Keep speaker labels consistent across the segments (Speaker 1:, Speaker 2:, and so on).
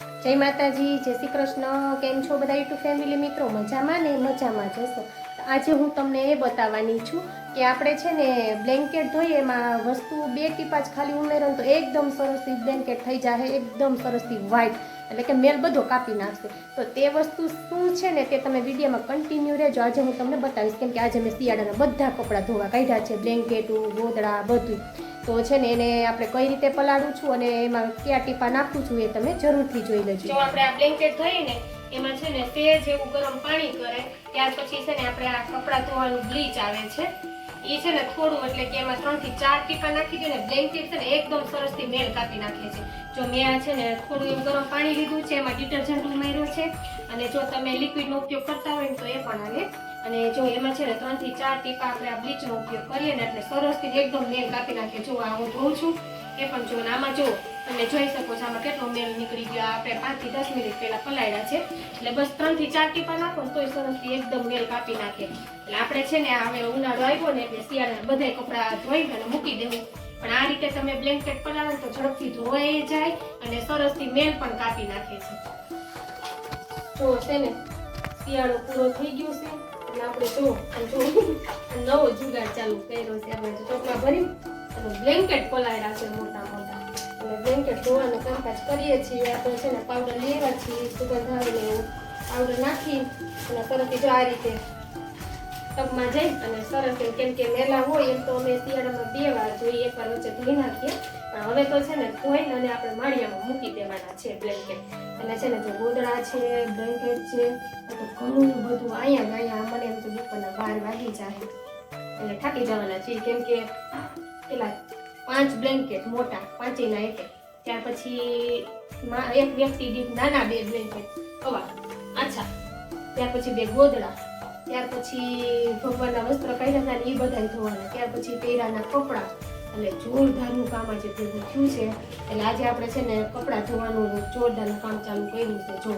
Speaker 1: જય માતાજી, જય શ્રી કૃષ્ણ. કેમ છો બધા યુટ્યુબ ફેમિલી મિત્રો? મજામાં ને? મજામાં જશો આજે હું તમને એ બતાવવાની છું કે આપણે છે ને બ્લેન્કેટ ધોઈએ, એમાં વસ્તુ બે ટીપા જ ખાલી ઉમેરો તો એકદમ સરસ બ્લેન્કેટ થઈ જાય એકદમ સરસથી વ્હાઈટ. એટલે કે મેલ બધો કાપી નાખશે. તો તે વસ્તુ શું છે ને તે તમે વિડીયોમાં કન્ટિન્યુ રહેજો. આજે હું તમને બતાવીશ કેમ કે આજે મેં શિયાળાના બધા કપડાં ધોવા કાઢ્યા છે. બ્લેન્કેટ ગોદડા, બધું. તો છે ને એને આપણે કઈ રીતે પલાળું છું અને એમાં કયા ટીપા નાખું છું એ તમે જરૂરથી જોઈ લેજો. જો આપણે આ બ્લેન્કેટ ધોઈને એમાં છે ને સેજ એવું ગરમ પાણી કરે, ત્યાર પછી છે ને આપણે આ કપડાં ધોવાનું બ્લીચ આવે છે. એ છે ને થોડું એટલે કે એમાં ત્રણથી ચાર ટીપા નાખી દે ને બ્લેન્કેટ છે ને એકદમ સરસથી મેલ કાપી નાખે છે. જો મેં આ છે ને થોડું એવું ગરમ પાણી લીધું છે, એમાં ડિટર્જન્ટ ઉમેર્યો છે. અને જો તમે લિક્વિડનો ઉપયોગ કરતા હોય ને તો એ પણ આવે. અને જો એમાં છે ને ત્રણથી ચાર ટીપા આપણે આ બ્લીચનો ઉપયોગ કરીએ ને એટલે સરસથી એકદમ મેલ કાપી નાખે. જો આ હું ધોઉં છું, એ પણ જો આમાં જો તમે જોઈ શકો છો આમાં કેટલો મેલ નીકળી ગયો. આપણે પાંચથી દસ મિનિટ પહેલાં પલાળ્યા છે. એટલે બસ ત્રણથી ચાર ટીપા નાખો ને તોય સરસથી એકદમ મેલ કાપી નાખે. એટલે આપણે છે ને હવે ઉનાળો આવ્યો ને એટલે શિયાળા બધા કપડાં ધોઈ અને મૂકી દેવું. પણ આ રીતે તમે બ્લેન્કેટ પલાળો તો ઝડપથી ધોવાઈ જાય અને સરસથી મેલ પણ કાપી નાખે છે. તો છે ને શિયાળો પૂરો થઈ ગયો છે. એટલે આપણે જો નવો જુગાડ ચાલુ કર્યો છે. આપણે ચોકમાં ભરી અને બ્લેન્કેટ પલાળ્યા છે મોટા મોટા અને બ્લેન્કેટ ધોવાનું કામકાજ કરીએ છીએ. આપણે છે ને પાવડર લેવા છીએ, સુગંધ આવે એવું. પાવડર નાખી અને તરત જો આ રીતે ટબમાં જઈ અને સરસ કેમ કે મેલા હોય એમ તો અમે શિયાળામાં બે વાર જોઈએ એકવાર વચ્ચે ધોઈ નાખીએ. પણ હવે તો છે ને ધોઈને અને આપણે માળિયામાં મૂકી દેવાના છે બ્લેન્કેટ એટલે છે ને જો ગોદડા છે બ્લેન્કેટ છે તો ઘણું બધું અહીંયા અહીંયા મને એમ તો બપોરના બાર વાગી જાય. એટલે થાકી જવાના છીએ કેમ કે પેલા પાંચ બ્લેન્કેટ મોટા, પાંચેયના એક. ત્યાર પછી એક વ્યક્તિ દીઠ નાના બે બ્લેન્કેટ હવા, આછા. ત્યાર પછી બે ગોદડા. ત્યાર પછી ભગવાનના વસ્ત્ર કાઢ્યા હતા એ બધા ધોવાના. ત્યાર પછી પહેરાના કપડાં. એટલે જોરદારનું કામ આજે ભેગું થયું છે. એટલે આજે આપણે છે ને કપડાં ધોવાનું જોરદારનું કામ ચાલુ કર્યું છે. જો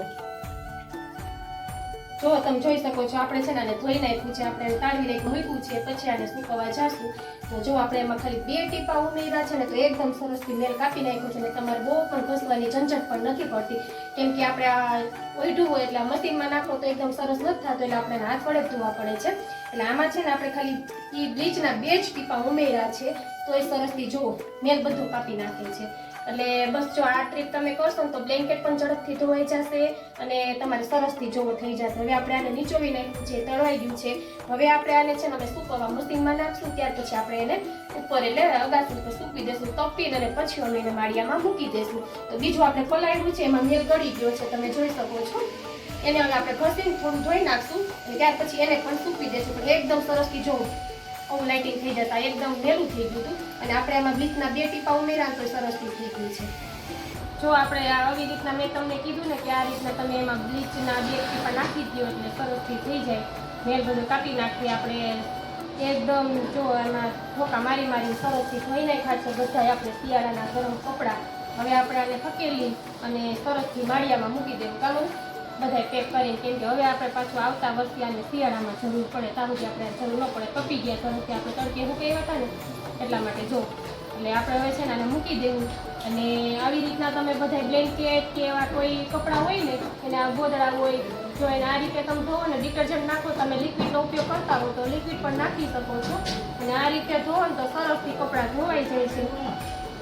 Speaker 1: જો તમે જોઈ શકો છો, આપણે છે ને આને ધોઈ નાખ્યું છે, આપણે તાળવી નાખ્યું મૂક્યું છે પછી આને સૂકવવા જાશું. તો જો આપણે એમાં ખાલી બે ટીપા ઉમેર્યા છે ને, તો એકદમ સરસથી મેલ કાપી નાખ્યો છે ને, તમારે બહુ પણ ઘસવાની ઝંઝટ પણ નથી પડતી. કેમ કે આપણે આ ઓઢું હોય એટલે મશીનમાં નાખો તો એકદમ સરસ નથી થતું, એટલે આપણે હાથ વડે ધોવા પડે છે. એટલે આમાં છે ને આપણે ખાલી એ બ્લીચના બે જ ટીપા ઉમેર્યા છે, તો એ સરસથી જુઓ, મેલ બધું કાપી નાખે છે. એટલે બસ જો આ ટ્રીપ તમે કરશો ને તો બ્લેન્કેટ પણ ઝડપથી ધોવાઈ જશે અને તમારે સરસથી જોવો થઈ જશે. હવે આપણે આને નીચોવી નાખ્યું છે તળવાઈ ગયું છે. હવે આપણે આને છે ને અમે સૂકવવા મશીનમાં નાખશું, ત્યાર પછી આપણે એને ઉપર એટલે અગાસી ઉપર સૂકવી દેશું તપીને અને પછી અમે એને માળિયામાં મૂકી દેશું તો બીજું આપણે પલાળ્યું છે, એમાં મેલ ગળી ગયો છે, તમે જોઈ શકો છો. એને હવે આપણે ઘસીને થોડું ધોઈ નાખશું અને ત્યાર પછી એને પણ સૂકવી દેશું. પણ એકદમ સરસથી જોવું આવું લાઇટિંગ થઈ જતા, એકદમ વહેલું થઈ ગયું હતું. અને આપણે એમાં બ્લીચના બે ટીપા ઉમેરા તો સરસથી થઈ ગયું છે. જો આપણે આવી રીતના મેં તમને કીધું ને કે આ રીતના તમે એમાં બ્લીચના બે ટીપા નાખી દો એટલે સરસથી થઈ જાય. મેલ બધું કાપી નાખીએ આપણે એકદમ જો એમાં ઠોકા મારી મારી સરસથી ધોઈ નાખ્યા છે બધા આપણે શિયાળાના ગરમ કપડાં. હવે આપણે આને ફકેલી અને સરસથી માળિયામાં મૂકી દેવું. ચાલો. બધાય પેક કરીને કેમ કે હવે આપણે પાછું આવતા વર્ષે આને શિયાળામાં જરૂર પડે તારું સુધી આપણે જરૂર ન પડે. કપી ગયા તરફથી આપણે તડકે મૂકી હતા ને, એટલા માટે જો. એટલે આપણે હવે છે ને આને મૂકી દેવું. અને આવી રીતના તમે બધા બ્લેન્કેટ કે એવા કોઈ કપડાં હોય ને, એના ગોદડા હોય, જો એને આ રીતે તમે ધોવો ને, ડિટર્જન્ટ નાખો, તમે લિક્વિડનો ઉપયોગ કરતા હો તો લિક્વિડ પણ નાખી શકો છો. અને આ રીતે ધોવો ને તો સરસથી કપડાં ધોવાઈ જાય છે.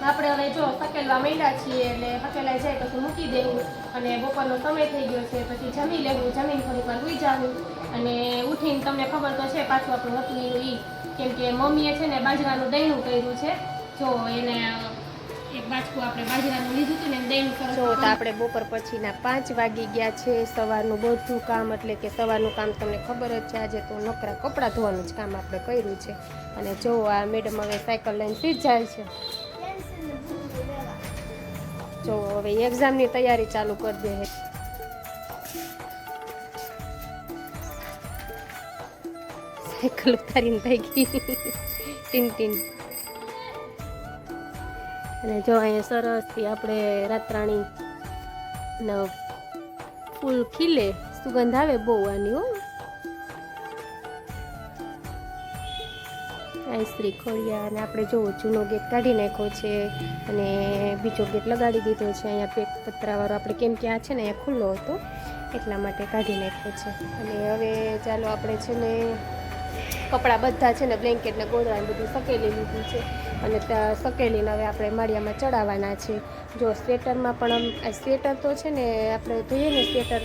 Speaker 1: આપણે હવે જો સકેલવા માંડ્યા છીએ એટલે સકેલાઈ જાય પછી મૂકી દેવું અને બપોરનો સમય થઈ ગયો છે પછી જમી લેવું જમીન થોડીક વાર સુઈ જવું અને ઉઠીને તમને ખબર તો છે પાછું આપણું હતું ઈ કેમ કે મમ્મીએ છે ને બાજરાનું દહીંનું કર્યું છે. જો એને એક બાજકું આપણે બાજરાનું લીધું હતું ને દહીંનું જો તો આપણે બપોર પછીના પાંચ વાગી ગયા છે સવારનું બધું કામ એટલે કે સવારનું કામ તમને ખબર જ છે આજે તો નકરા કપડાં ધોવાનું જ કામ આપણે કર્યું છે. અને જો આ મેડમ હવે સાયકલ લઈને સીધ જાય છે. જો હવે એક્ઝામની તૈયારી ચાલુ કરી દે સાયકલ ઉતારીને થઈ ગઈ. ટીન ટીન. અને જો અહીંયા સરસથી આપણે રાતરાણી ફૂલ ખીલે, સુગંધ આવે બહુ આની હો. આઈસ્ત્રી ખોડિયા અને આપણે જો જૂનો ગેટ કાઢી નાખ્યો છે અને બીજો ગેટ લગાડી દીધો છે. અહીંયા પેક પતરાવાળો આપણે કેમ કે આ છે ને, અહીંયા ખુલ્લો હતો, એટલા માટે કાઢી નાખ્યો છે. અને હવે ચાલો આપણે છે ને, કપડાં બધા છે ને બ્લેન્કેટ ને બધું સકેલી લીધું છે. અને સકેલીને હવે આપણે માળિયામાં ચડાવવાના છે. જો સ્વેટરમાં પણ આ સ્વેટર તો છે ને, આપણે ધોઈએ ને સ્વેટર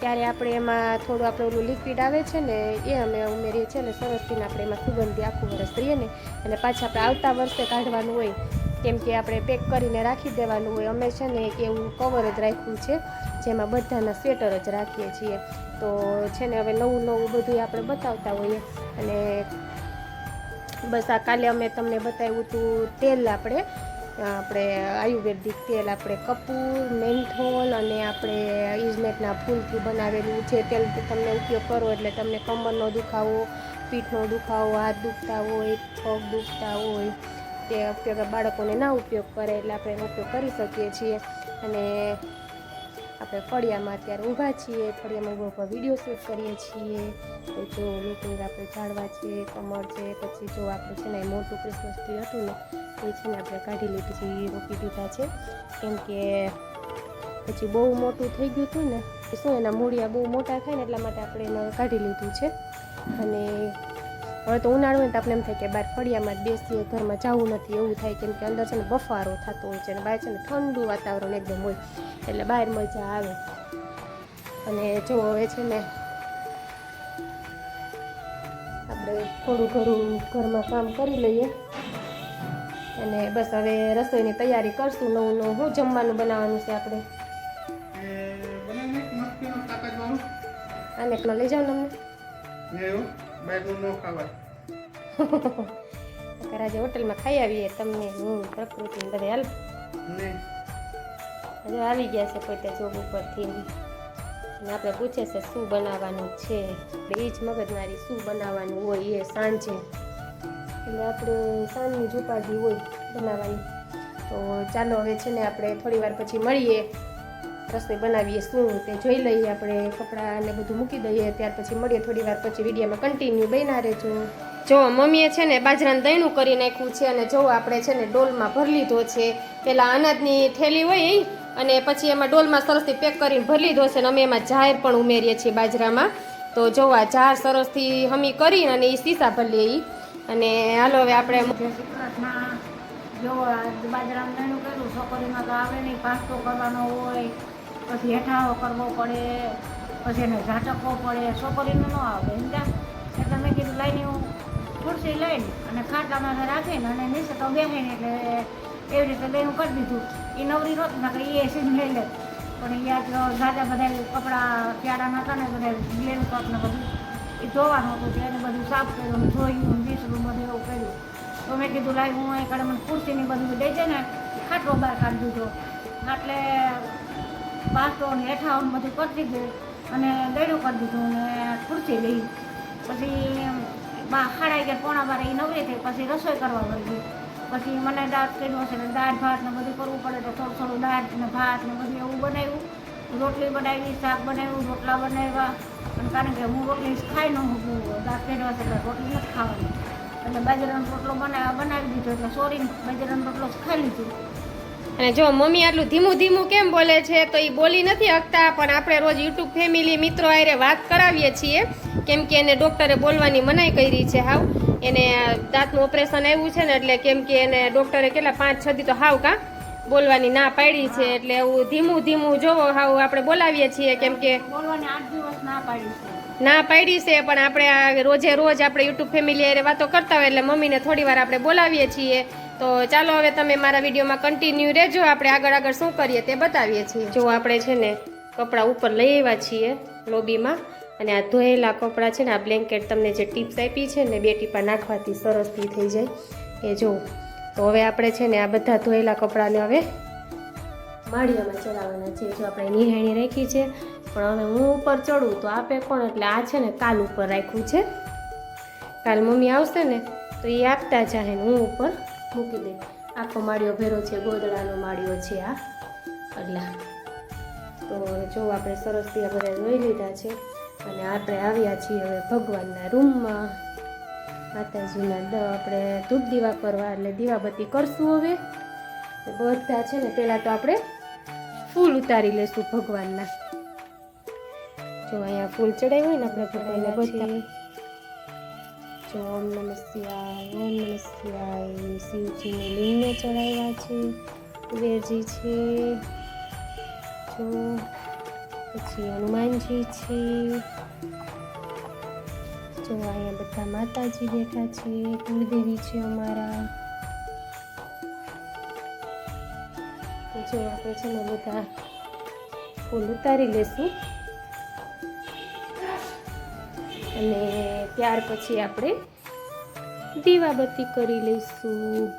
Speaker 1: ત્યારે આપણે એમાં થોડું આપણે ઓલું લિક્વિડ આવે છે ને, એ અમે ઉમેરીએ છીએ અને સરસથી આપણે એમાં સુગંધી આખું વરસ રહીએ ને. અને પાછા આપણે આવતા વર્ષે કાઢવાનું હોય, કેમ કે આપણે પેક કરીને રાખી દેવાનું હોય. અમે છે ને એક એવું કવર જ રાખ્યું છે, જેમાં બધાના સ્વેટર જ રાખીએ છીએ. તો છે ને હવે નવું નવું બધું આપણે બતાવતા હોઈએ. અને બસ આ કાલે અમે તમને બતાવ્યું હતું તેલ આપણે. આપણે આયુર્વેદિક તેલ આપણે કપૂર, મેન્થોલ અને આપણે ઇઝમેટના ફૂલથી બનાવેલું જે તેલ તમને ઉપયોગ કરો એટલે તમને કમરનો દુખાવો, પીઠનો દુખાવો, હાથ દુખતા હોય, પગ દુખતા હોય, તે ઉપયોગ બાળકોને ના ઉપયોગ કરે એટલે આપણે ઉપયોગ કરી શકીએ છીએ. અને આપણે ફળિયામાં અત્યારે ઊભા છીએ, ફળિયામાં ઊભા ઊભા વીડિયો શૂટ કરીએ છીએ. તો જો લુકિંગ આપણે ઝાડવા છે કમર છે, પછી જો આપણે છે ને મોટું ક્રિસમસ ટ્રી હતું ને એ છે ને આપણે કાઢી લીધી છે એ રોકી દીધા છે. કેમ કે પછી બહુ મોટું થઈ ગયું હતું ને શું એના મૂળિયા બહુ મોટા થાય ને એટલા માટે આપણે એને કાઢી લીધું છે. અને હવે તો ઉનાળો તો આપણે એમ થાય કે બહાર ફળિયામાં જ બેસીએ, ઘરમાં જવું નથી, એવું થાય. કેમ કે અંદર છે ને બફારો થતો હોય છે અને બહાર છે ને ઠંડુ વાતાવરણ એકદમ હોય, એટલે બહાર મજા આવે. અને જો હવે છે ને આપણે થોડું ઘણું ઘરમાં કામ કરી લઈએ. અને બસ હવે રસોઈની તૈયારી કરશું, નવું નવું. શું જમવાનું બનાવવાનું છે આપણે. આને એકલો લઈ
Speaker 2: જાઉં
Speaker 1: તમને આજે હોટલમાં ખાઈ આવીએ તમને, હું, પ્રકૃતિ બધે હાલ. હજુ આવી ગયા છે પોતે જોબ ઉપરથી. અને આપણે પૂછે છે શું બનાવવાનું છે. એ જ મગજમારી શું બનાવવાનું હોય એ સાંજે. એટલે આપણે સાંજની જ હોય બનાવવાની. તો ચાલો હવે છે ને આપણે થોડી વાર પછી મળીએ, રસોઈ બનાવીએ, શું તે જોઈ લઈએ આપણે કપડાં ને બધું મૂકી દઈએ, ત્યાર પછી મળીએ થોડી વાર પછી વિડીયોમાં કન્ટિન્યુ બન્યા રહેજો. જો મમ્મીએ છે ને બાજરાનું દહીણું કરી નાખ્યું છે અને જો આપણે છે ને ડોલમાં ભરી લીધો છે, પેલા અનાજની થેલી હોય એ અને પછી એમાં ડોલમાં સરસથી પેક કરીને ભરી લીધો છે અને અમે એમાં જાહેર પણ ઉમેરીએ છીએ બાજરામાં. તો જો આ જાર સરસથી હમી કરીને અને એ સીસા ભરીએ ઈ. અને હાલો હવે આપણે
Speaker 3: જય જો બાજરાનું કર્યું, છોકરીમાં તો આવે નહીં પાસ્તો કરવાનો હોય, પછી હેઠાવો કરવો પડે, પછી એને ઝાટકવો પડે, છોકરીનું ન આવે સમજા એટલે મેં કીધું, લઈને હું ખુરશી લઈને અને ખાટામાં રાખીને અને નીચે તો બેસીને એટલે એવી રીતે લઈને કરી દીધું. એ નવરી નહોતી, નકર એ સીન લઈ લે. પણ આજ ઝાઝા બધા કપડાં ક્યાડા હતા ને, બધા ગ્લેન કપ ને બધું. એ ધોવાનું હતું એને બધું સાફ કર્યું ધોયું તો મેં કીધું લાવી હું અહીં કાઢે મને ખુરશીની બધું દઈ જાય ને, ખાટલો બહાર કાઢી દીધો. એટલે બાસ્તો ને હેઠાውን બધું કરી દીધું અને દૈડું કરી દીધું ને ખુરશી લઈ. પછી બા ખાડાઈ ગયા, પોણા બાર એ નવરી થઈ, પછી રસોઈ કરવા વળી પછી મને દાંત કર્યું હશે ને દાળ, ભાત ને બધું કરવું પડે તો થોડું થોડું દાળ ને ભાત ને બધું એવું બનાવ્યું. રોટલી બનાવી, શાક બનાવ્યું, રોટલા બનાવ્યા. અને કારણ કે હું રોટલી ખાઈ ન હું દાંત કર્યો હશે એટલે રોટલી નથી ખાવાની. એટલે બાજરાનો રોટલો બનાવ બનાવી દીધો એટલે સોરીને બાજરાનો રોટલો ખાઈ લીધો.
Speaker 1: અને જો મમ્મી આટલું ધીમું ધીમું કેમ બોલે છે તો એ બોલી નથી શકતા પણ આપણે રોજ યુટ્યુબ ફેમિલી મિત્રો હારે વાત કરાવીએ છીએ કેમ કે એને ડૉક્ટરે બોલવાની મનાઈ કરી છે હાવ. એને દાંતનું ઓપરેશન આવ્યું છે ને એટલે કેમ કે એને ડૉક્ટરે કેટલા પાંચ છ દી તો હાવ કા બોલવાની ના પાડી છે એટલે એવું ધીમું ધીમું જોવો હાવ આપણે બોલાવીએ છીએ કેમ કે
Speaker 3: બોલવાની આઠ દિવસ ના પાડી છે.
Speaker 1: ના પાડી છે, પણ આપણે આ રોજે રોજ આપણે યુટ્યુબ ફેમિલી એ વાતો કરતા હોય એટલે મમ્મીને થોડી વાર આપણે બોલાવીએ છીએ. તો ચાલો હવે તમે મારા વિડીયોમાં કન્ટિન્યુ રહેજો, આપણે આગળ આગળ શું કરીએ તે બતાવીએ છીએ. જો આપણે છે ને કપડાં ઉપર લઈ આવ્યા છીએ લોબીમાં, અને આ ધોયેલા કપડાં છે ને, આ બ્લેન્કેટ તમને જે ટીપ્સ આપી છે ને, બે ટીપા નાખવાથી સરસથી થઈ જાય. એ જો, તો હવે આપણે છે ને આ બધા ધોયેલા કપડાંને હવે માળિયામાં ચડાવવાના છે, જો આપણે નિહાણી રાખી છે, પણ હવે હું ઉપર ચડું તો આપે કોણ? એટલે આ છે ને કાલ ઉપર રાખ્યું છે. કાલ મમ્મી આવશે ને, તો એ આપતા જાહે હું ઉપર મૂકી દે આખો માળિયો ભેરો છે, ગોદડાનો માળિયો છે આ. એટલે તો જો આપણે સરસથી આ બધા જોઈ લીધા છે, અને આપણે આવ્યા છીએ હવે ભગવાનના રૂમમાં. માતાજીના દ, આપણે ધૂપ દીવા કરવા, એટલે દીવાબત્તી કરશું હવે. બધા છે ને, પહેલાં તો આપણે ફૂલ ઉતારી લેશું ભગવાનના. જો અહીંયા ફૂલ ચડાવ્યું હોય ને આપણે ભગવાનને બધા જો ઓમ નમ શિવાય ઓમ નમ શિવાય શિવજીને લિંગને ચડાવ્યા છે કુબેરજી છે જો પછી હનુમાનજી છે. જો અહીંયા બધા માતાજી બેઠા છે કુળદેવી છે અમારા. જો આપણે છે ને બધા ફૂલ ઉતારી લેશું. અને ત્યાર પછી આપણે દીવાબત્તી કરી લઈશું.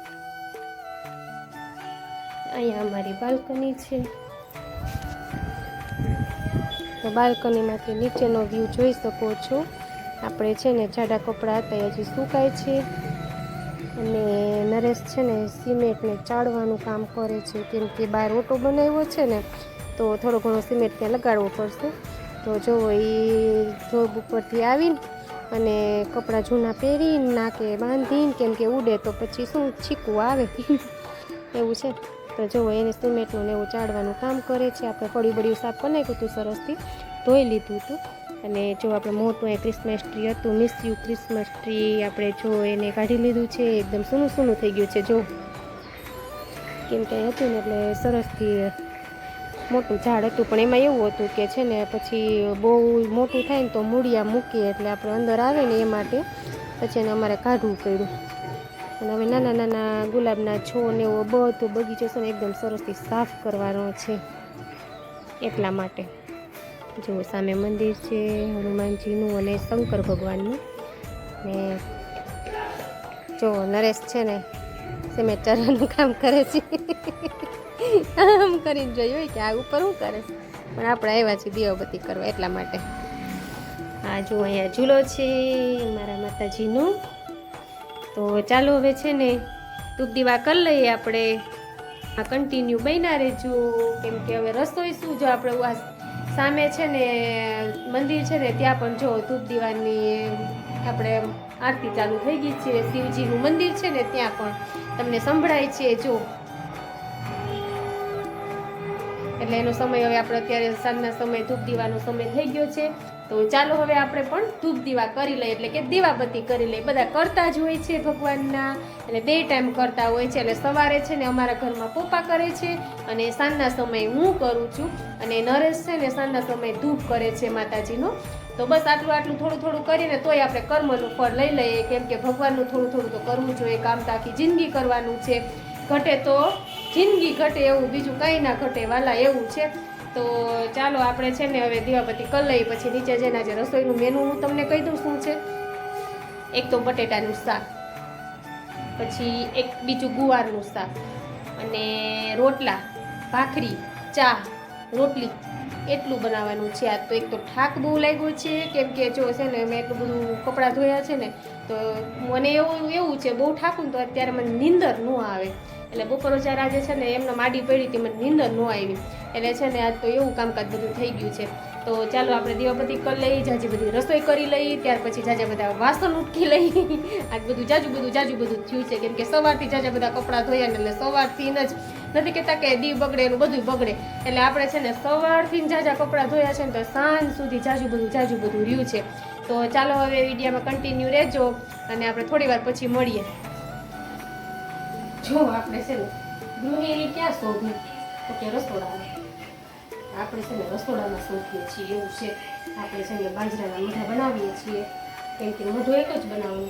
Speaker 1: અહીંયા અમારી બાલ્કની છે. તો બાલ્કનીમાંથી નીચેનો વ્યૂ જોઈ શકો છો. આપણે છે ને જાડા કપડાં હતા હજી સુકાય છે. અને નરેશ છે ને સિમેન્ટને ચાળવાનું કામ કરે છે. કેમ કે બહાર ઓટો બનાવ્યો છે ને, તો થોડો ઘણો સિમેન્ટ ત્યાં લગાડવો પડશે. તો જો એ જોબ ઉપરથી આવીને અને કપડાં જૂના પહેરીને નાકે બાંધીને, કેમ કે ઉડે તો પછી શું છીકું આવે? એવું છે. તો જો એને સિમેન્ટનું ને એવું ચાળવાનું કામ કરે છે. આપણે પડી બળ્યું સાફ કરી નાખ્યું હતું સરસથી, ધોઈ લીધું હતું. અને જો આપણે મોટું એ ક્રિસમસ ટ્રી હતું મિસ યુ ક્રિસમસ ટ્રી આપણે જો એને કાઢી લીધું છે, એકદમ સૂનું સૂનું થઈ ગયું છે, જો. કેમ કે હતું ને એટલે સરસથી મોટું ઝાડ હતું, પણ એમાં એવું હતું કે છે ને પછી બહુ મોટું થાય ને તો મૂળિયા મૂકીએ એટલે આપણે અંદર આવે ને એ માટે પછી એને અમારે કાઢવું પડ્યું. અને હવે નાના નાના ગુલાબના છોડ ને એવો બધો બગીચો છે ને એકદમ સરસથી સાફ કરવાનો છે એટલા માટે. જો સામે મંદિર છે, હનુમાનજીનું અને શંકર ભગવાનનું. ને જો નરેશ છે ને સેમેટરનું કામ કરે છે. આમ કરીને જોયું કે આ ઉપર શું કરે પણ આપણે આવ્યા છીએ દીવાબત્તી કરવા એટલા માટે. આ જો અહીંયા ઝૂલો છે મારા માતાજીનો. તો ચાલો હવે છે ને ધૂપ દીવા કરી લઈએ આપણે. આ કન્ટિન્યુ બન્યા રહેજો. કેમ કે હવે રસોઈ શું જો આપણે આ સામે છે ને મંદિર છે ને, ત્યાં પણ જો ધૂપ દીવાની આપણે આરતી ચાલુ થઈ ગઈ છે. શિવજીનું મંદિર છે ને, ત્યાં પણ તમને સંભળાય છે. જો એટલે એનો સમય હવે આપણે અત્યારે સાંજના સમય ધૂપ દીવાનો સમય થઈ ગયો છે. તો ચાલો હવે આપણે પણ ધૂપ દીવા કરી લઈએ, એટલે કે દીવાબત્તી કરી લઈએ. બધા કરતા જ હોય છે ભગવાનના, એટલે બે ટાઈમ કરતા હોય છે. એટલે સવારે છે ને અમારા ઘરમાં પપ્પા કરે છે અને સાંજના સમયે હું કરું છું અને નરેશ છે ને સાંજના સમયે ધૂપ કરે છે માતાજીનો. તો બસ આટલું આટલું થોડું થોડું કરીને તોય આપણે કર્મનું ફળ લઈ લઈએ. કેમ કે ભગવાનનું થોડું થોડું તો કરવું જોઈએ, કામ તો જિંદગી કરવાનું છે. ઘટે તો જિંદગી ઘટે એવું, બીજું કંઈ ના ઘટે, વાલા એવું છે. તો ચાલો આપણે છે ને હવે દીવાબત્તી કરી પછી નીચે જઈને આજે રસોઈનું મેનુ હું તમને કહી દઉં શું છે. એક તો બટેટાનું શાક, પછી એક બીજું ગુવારનું શાક, અને રોટલા, ભાખરી, ચા, રોટલી, એટલું બનાવવાનું છે. આ તો એક તો થાક બહુ લાગ્યો છે, કેમ કે જો છે ને મેં એટલું બધું કપડાં ધોયા છે ને, તો મને એવું એવું છે, બહુ ને તો અત્યારે મને નીંદર ન આવે. એટલે બપોરો જ્યારે આજે છે ને એમને માડી પડી હતી, મને નીંદર ન આવી. એટલે છે ને આજ તો એવું કામકાજ બધું થઈ ગયું છે. તો ચાલો આપણે દીવાબત્તી કરી લઈએ જાજી બધી રસોઈ કરી લઈએ ત્યાર પછી જાજા બધા વાસણ ઉટકી લઈએ આજ બધું જાજુ બધું જાજુ બધું થયું છે. કેમ કે સવારથી જાજા બધા કપડાં ધોયા ને એટલે સવારથી જ નથી કહેતા કે દી બગડે એનું બધું બગડે. એટલે આપણે છે ને સવારથી જાજા કપડાં ધોયા છે ને તો સાંજ સુધી જાજુ બધું જાજુ બધું રહ્યું છે. તો ચાલો હવે વિડીયામાં કન્ટિન્યુ રહેજો અને આપણે થોડી વાર પછી મળીએ. જો આપણે છે ને ગૃહિણી ક્યાં શોધી? તો કે રસોડામાં. આપણે છે ને રસોડામાં શોધીએ છીએ, એવું છે. આપણે છે ને બાજરાના મીઠા બનાવીએ છીએ. કેમ કે મોઢું એક જ બનાવવાનું.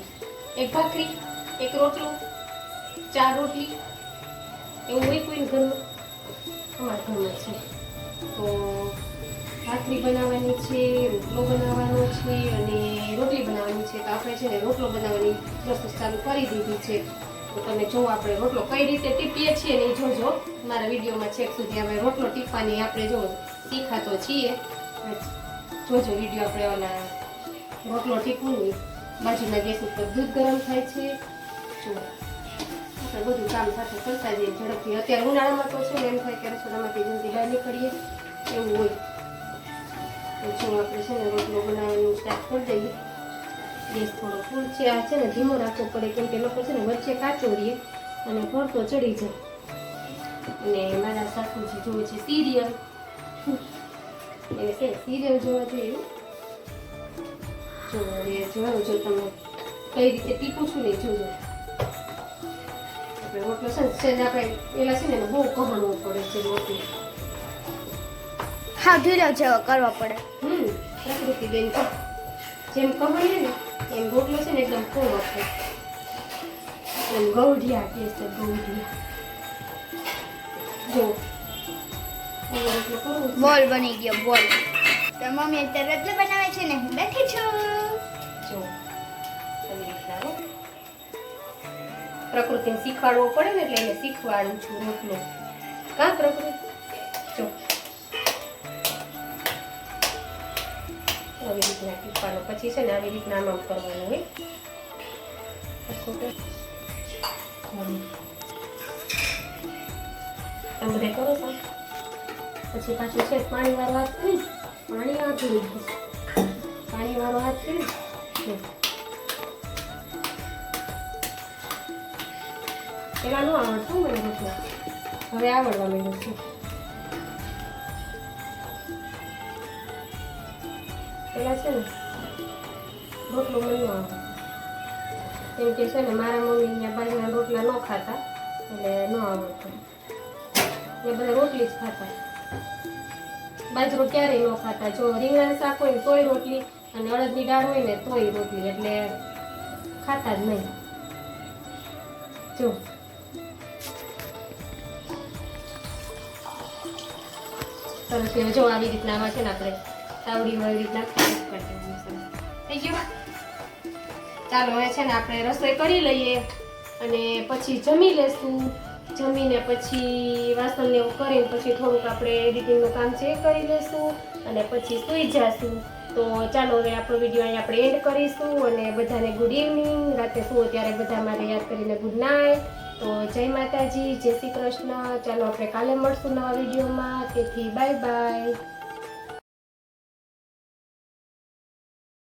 Speaker 1: એક ભાખરી, એક રોટલો, ચાર રોટલી, એવું હોય કોઈ ઘરમાં? અમારા ઘરમાં છે. તો ભાખરી બનાવવાની છે, રોટલો બનાવવાનો છે અને રોટલી બનાવવાની છે. તો આપણે છે ને રોટલો બનાવવાની પ્રોસેસ ચાલુ કરી દીધી છે. તો તમે જો આપણે રોટલો કઈ રીતે ટીપીએ છીએ ને જોજો. મારા વિડીયોમાં છેક સુધી અમે રોટલો ટીપવાની આપણે જો શીખાતો છીએ. જોજો વીડિયો આપણે ઓલા રોટલો ટીપવું બાજુના ગેસ ઉપર દૂધ ગરમ થાય છે. જો, આપણે બધું કામ સાથે કરતા જઈએ. ઝડપથી. અત્યારે ઉનાળામાં તો છે એમ થાય કે રસોડામાંથી જલ્દી બહાર નીકળીએ. એવું હોય. તો જો આપણે છે ને રોટલો બનાવવાનું સ્ટાર્ટ કરી દઈએ. ગેસ થોડો ફૂલ છે આ છે ને ધીમો રાખવો પડે કેમ કે લોકો છે ને વચ્ચે કાચો રહીએ અને ભરતો ચડી જાય. અને મારા સાસુજી જોવે છે સિરિયલ. એટલે છે સિરિયલ જોવા જોઈએ. જો હવે જોયું જો તમે કઈ રીતે ટીપું છું ને જોજો. આપણે રોટલો છે ને આપણે પેલા છે ને એને બહુ કહાણવું પડે છે રોટલી
Speaker 4: હા ઢીલો જેવો કરવો પડે.
Speaker 1: હમ પ્રકૃતિ બેન. જેમ કહાણીએ ને એમ ગોટલો છે ને એકદમ કોરો છે. એમ ગૌઢિયા કે છે ગૌઢિયા. જો.
Speaker 4: બોલ બની ગયો બોલ. તો મમ્મી અત્યારે રોટલો બનાવે છે ને હું બેઠી છું?
Speaker 1: જો. આવી રીતના પ્રકૃતિને શીખવાડવો પડે ને એટલે એને શીખવાડું છું રોટલો કા પ્રકૃતિ? પછી છે ને આવી રીતના આમ કરવાનું હોય. તમે બધે કરો છો? પછી પાછું છે પાણી વાળો હાથ કરી પાણી આટલું પાણી વાળો હાથ કરી. પેલા ન આવડતું મને રોટલો હવે આવડવા માંડ્યું છે. પેલા છે ને રોટલો મને ન કેમ કે છે ને, મારા મમ્મી અહીંયા બાજુના રોટલા ન ખાતા, એટલે ન આવડતું. એ બધા રોટલી જ ખાતા. બાજરો ક્યારેય ન ખાતા. જો રીંગણાનું શાક હોય તોય રોટલી, અને અડદની દાળ હોય ને તોય રોટલી, એટલે ખાતા જ નહીં. જો. સરસ જો આવી રીતના આમાં છે ને આપણે તાવડીમાં આવી રીતના. થઈ ગયું? ચાલો હવે છે ને, આપણે રસોઈ કરી લઈએ અને પછી જમી લેશું. જમીને પછી વાસણને એવું કરીને પછી થોડુંક આપણે એડિટિંગનું કામ છે એ કરી લેશું અને પછી સૂઈ જશું. તો ચાલો હવે આપણો વીડિયો અહીં આપણે એન્ડ કરીશું અને બધાને ગુડ ઇવનિંગ રાતે સુવો ત્યારે બધા મારે યાદ કરીને ગુડ નાઇટ તો જય માતાજી, જય શ્રી કૃષ્ણ. ચાલો આપણે કાલે મળશું નવા વિડીયોમાં તેથી બાય બાય